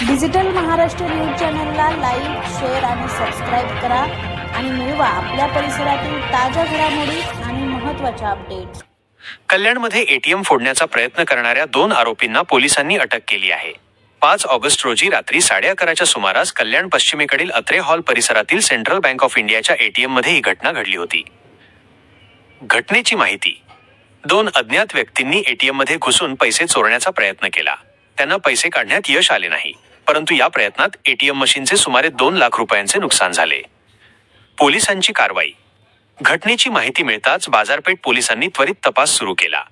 Digital Maharashtra news चॅनलला like share आणि subscribe करा आणि मिळवा आपल्या परिसरातील ताज्या घडामोडी आणि महत्त्वाच्या अपडेट्स कल्याणमध्ये एटीएम फोडण्याचा प्रयत्न करणाऱ्या दोन आरोपींना पोलिसांनी अटक केली आहे. पाच ऑगस्ट रोजी रात्री साडे अकराच्या सुमारास कल्याण पश्चिमेकडील अत्रे हॉल परिसरातील सेंट्रल बँक ऑफ इंडियाच्या एटीएममध्ये ही घटना घडली होती. घटनेची माहिती. दोन अज्ञात व्यक्तींनी एटीएममध्ये घुसून पैसे चोरण्याचा प्रयत्न केला. त्यांना पैसे काढण्यात यश आले नाही. परंतु या प्रयत्नात एटीएम मशीनचे सुमारे दोन लाख रुपयांचे नुकसान झाले. पोलिसांची कारवाई. घटनेची माहिती मिळताच बाजारपेठ पोलिसांनी त्वरित तपास सुरू केला.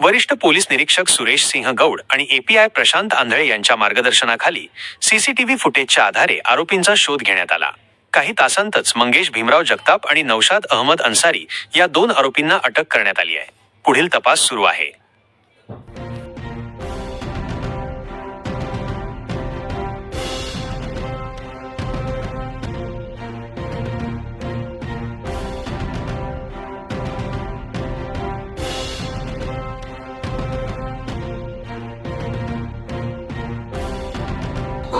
वरिष्ठ पोलीस निरीक्षक सुरेश सिंह गौड आणि एपीआय प्रशांत आंधळे यांच्या मार्गदर्शनाखाली सीसीटीव्ही फुटेजच्या आधारे आरोपींचा शोध घेण्यात आला. काही तासांतच मंगेश भीमराव जगताप आणि नौशाद अहमद अन्सारी या दोन आरोपींना अटक करण्यात आली आहे. पुढील तपास सुरू आहे.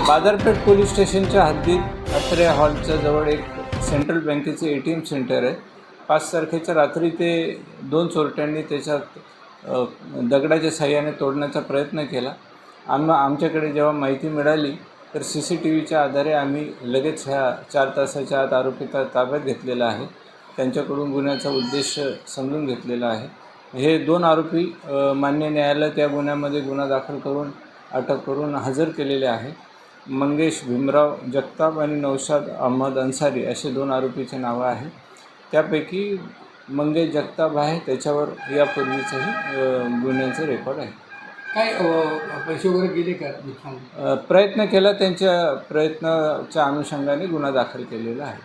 बाजारपेठ पोलीस स्टेशनच्या हद्दीत अत्रे हॉलच्या जवळ एक सेंट्रल बँकेचे ए टी एम सेंटर आहे. पाच तारखेच्या रात्री ते दोन चोरट्यांनी त्याच्यात दगडाच्या साह्याने तोडण्याचा प्रयत्न केला. आम आमच्याकडे जेव्हा माहिती मिळाली तर सी सी टी व्हीच्या आधारे आम्ही लगेच ह्या चार तासाच्या आत आरोपीचा ताब्यात घेतलेला आहे. त्यांच्याकडून गुन्ह्याचा उद्देश समजून घेतलेला आहे. हे दोन आरोपी मान्य न्यायालयात या गुन्ह्यामध्ये गुन्हा दाखल करून अटक करून हजर केलेले आहे. मंगेश भीमराव जगताप आणि नौशाद अहमद अन्सारी असे दोन आरोपीचे नावं आहेत. त्यापैकी मंगेश जगताप आहे. त्याच्यावर यापूर्वीचंही गुन्ह्यांचं रेकॉर्ड आहे. काय पैसे वगैरे गेले का प्रयत्न केला. त्यांच्या प्रयत्नाच्या अनुषंगाने गुन्हा दाखल केलेला आहे.